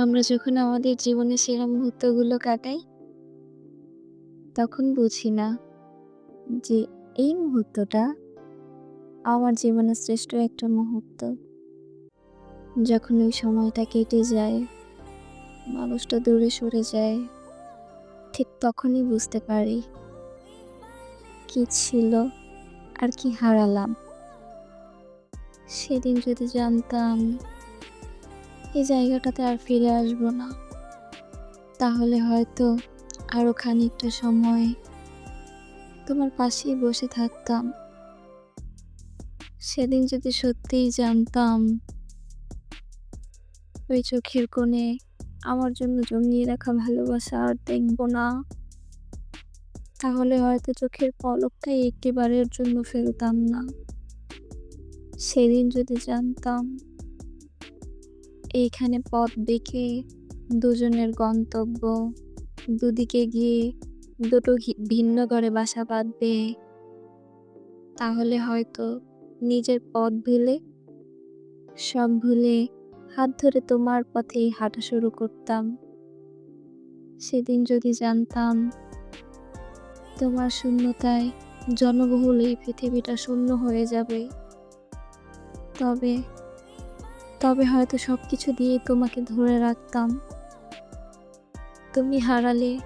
আমরা যখন আমাদের জীবনের সেরা মুহূর্তগুলো কাটাই, তখন বুঝি না যে এই মুহূর্তটা আমার জীবনের শ্রেষ্ঠ একটা মুহূর্ত। যখন ওই সময়টা কেটে যায়, মানুষটা দূরে সরে যায়, ঠিক তখনই বুঝতে পারি কি ছিল আর কি হারালাম। সেদিন যদি জানতাম এই জায়গাটাতে আর ফিরে আসব না। তাহলে হয়তো আরও খানিকটা সময় তোমার পাশেই বসে থাকতাম। সেদিন যদি সত্যিই জানতাম, ওই চোখের কোণে আমার জন্য জমিয়ে রাখা ভালোবাসা আর দেখব না, তাহলে হয়তো চোখের পলকটাই একটিবারের জন্য ফেলতাম না। সেদিন যদি জানতাম এইখানে পথ দেখে দুজনের গন্তব্য। দুদিকে গিয়ে দুটো ভিন্ন ঘরে বাসা বাঁধবে। তাহলে হয়তো নিজের পথ ভুলে, সব ভুলে হাত ধরে তোমার পথেই হাঁটা শুরু করতাম। সেদিন যদি জানতাম তোমার শূন্যতায় জনবহুল এই পৃথিবীটা শূন্য হয়ে যাবে, তবে তবে হয়তো সব কিছু দিয়ে তোমাকে ধরে রাখতাম। তুমি হারালে।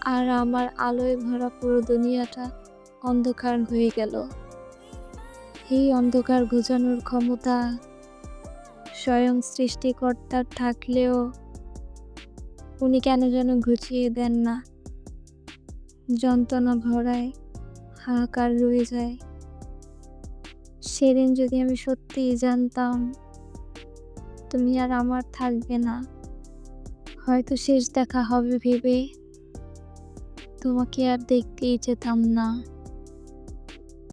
আর আমার আলোয় ভরা পুরো দুনিয়াটা অন্ধকার হয়ে গেল। এই অন্ধকার ঘোচানোর ক্ষমতা স্বয়ং সৃষ্টিকর্তার থাকলেও উনি কেন যেন ঘুচিয়ে দেন না? যন্ত্রণা ভরায়, হাহাকার রয়ে যায়। সেদিন যদি আমি সত্যিই জানতাম, তুমি আর আমার থাকবে না। হয়তো শেষ দেখা হবে ভেবে তোমাকে আর দেখতেই যেতাম না।